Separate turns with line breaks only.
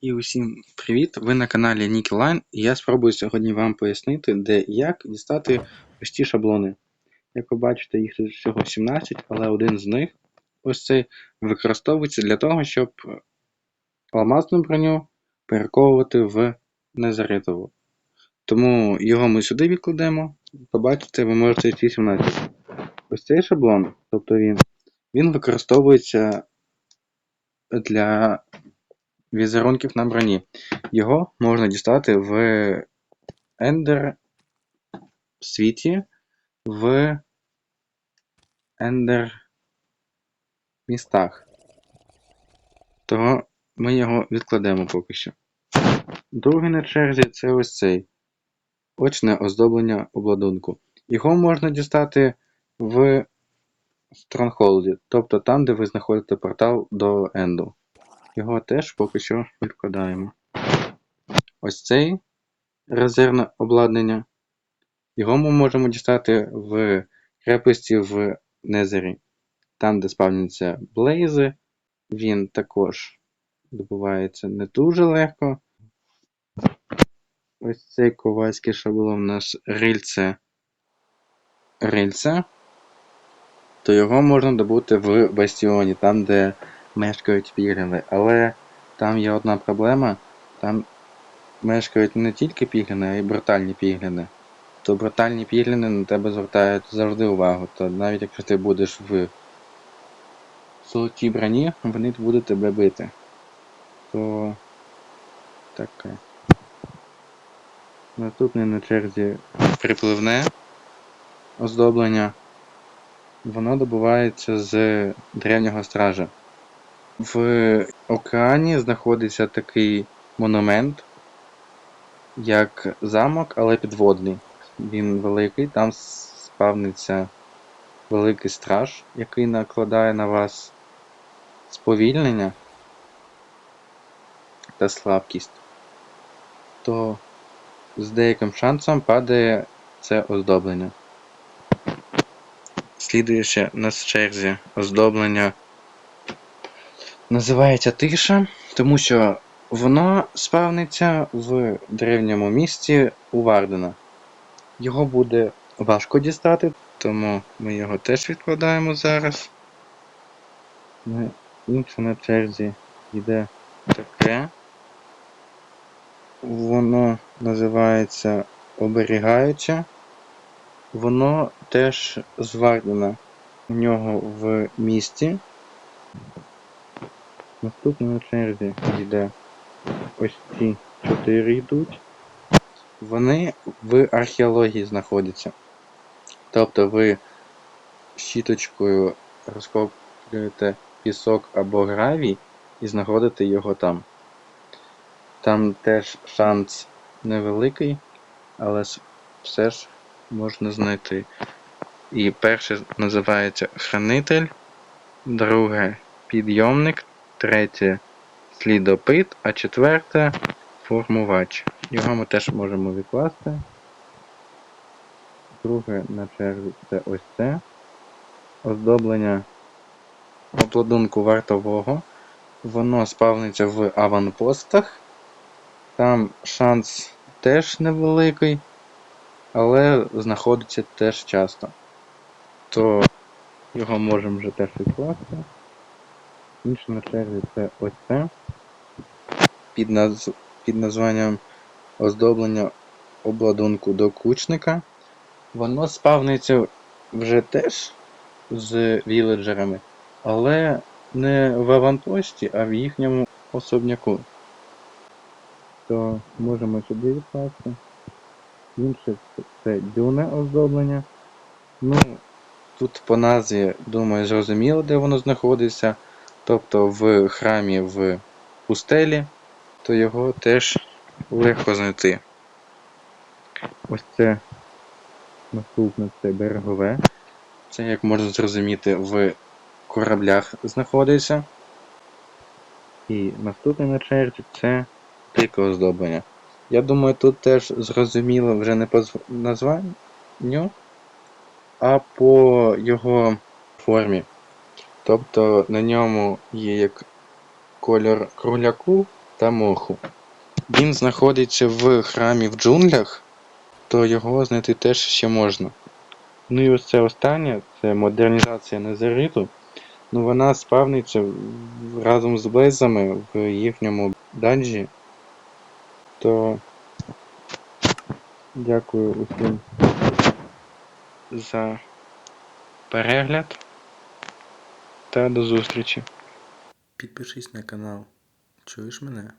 І усім привіт! Ви на каналі Nickeline і я спробую сьогодні вам пояснити, де і як дістати ось ці шаблони. Як ви бачите, їх тут всього 17, але один з них, ось цей, використовується для того, щоб алмазну броню перековувати в незаритову. Тому його ми сюди відкладемо. Побачите, ви можете ці 17. Ось цей шаблон, тобто він, він використовується для візерунків на броні. Його можна дістати в Ender світі, в Ender містах. Того ми його відкладемо поки що. Другий на черзі це ось цей очне оздоблення обладунку. Його можна дістати в Стронгхолді, тобто там, де ви знаходите портал до Енду. Його теж поки що відкладаємо. Ось цей резервне обладнання. Його ми можемо дістати в крепості в Незері. Там, де спавняться блейзи, він також добувається не дуже легко. Ось цей ковальський шаблон у нас рильце рильце, то його можна добути в бастіоні, там, де мешкають пігліни. Але там є одна проблема. Там мешкають не тільки пігліни, а й брутальні пігліни. То брутальні пігліни на тебе звертають завжди увагу. То навіть якщо ти будеш в золотій броні, вони будуть тебе бити. То таке. Наступне на черзі припливне оздоблення. Воно добувається з древнього стража. В океані знаходиться такий монумент, як замок, але підводний. Він великий, там спавниться великий страж, який накладає на вас сповільнення та слабкість. То з деяким шансом падає це оздоблення. Слідуюче на черзі оздоблення називається тиша, тому що воно спавниться в древньому місті у Вардена. Його буде важко дістати, тому ми його теж відкладаємо зараз. Ну, Інше на черзі йде таке. Воно називається оберігаюче. Воно теж звардено у нього в місті. Наступне на черзі йде ось ці чотири йдуть. Вони в археології знаходяться. Тобто ви щіточкою розкоплюєте пісок або гравій і знаходите його там. Там теж шанс невеликий, але все ж можна знайти. І перше називається хранитель, друге підйомник, третє слідопит, а четверте формувач. Його ми теж можемо відкласти. Друге на черзі це ось це. Оздоблення обладунку вартового. Воно спавниться в аванпостах. Там шанс теж невеликий, але знаходиться теж часто. То його можемо вже теж відкласти. Інше на черзі це ось це. Під, наз... під названням оздоблення обладунку до кучника. Воно спавниться вже теж з віледжерами, але не в аванпості, а в їхньому особняку. То можемо сюди відкласти. Інше це дюне оздоблення. Ну, тут по назві, думаю, зрозуміло, де воно знаходиться. Тобто в храмі в пустелі, то його теж легко знайти. Ось це наступне це берегове. Це, як можна зрозуміти, в кораблях знаходиться. І наступне на черзі це тільки оздоблення. Я думаю, тут теж зрозуміло вже не по названню, а по його формі. Тобто на ньому є як кольор кругляку, та моху. Він знаходиться в храмі в джунглях, то його знайти теж ще можна. Ну і ось це останнє, це модернізація Незериту. Ну вона спавниться разом з Блейзами в їхньому данжі. То дякую усім за перегляд та до зустрічі. Підпишись на канал. Чуєш мене?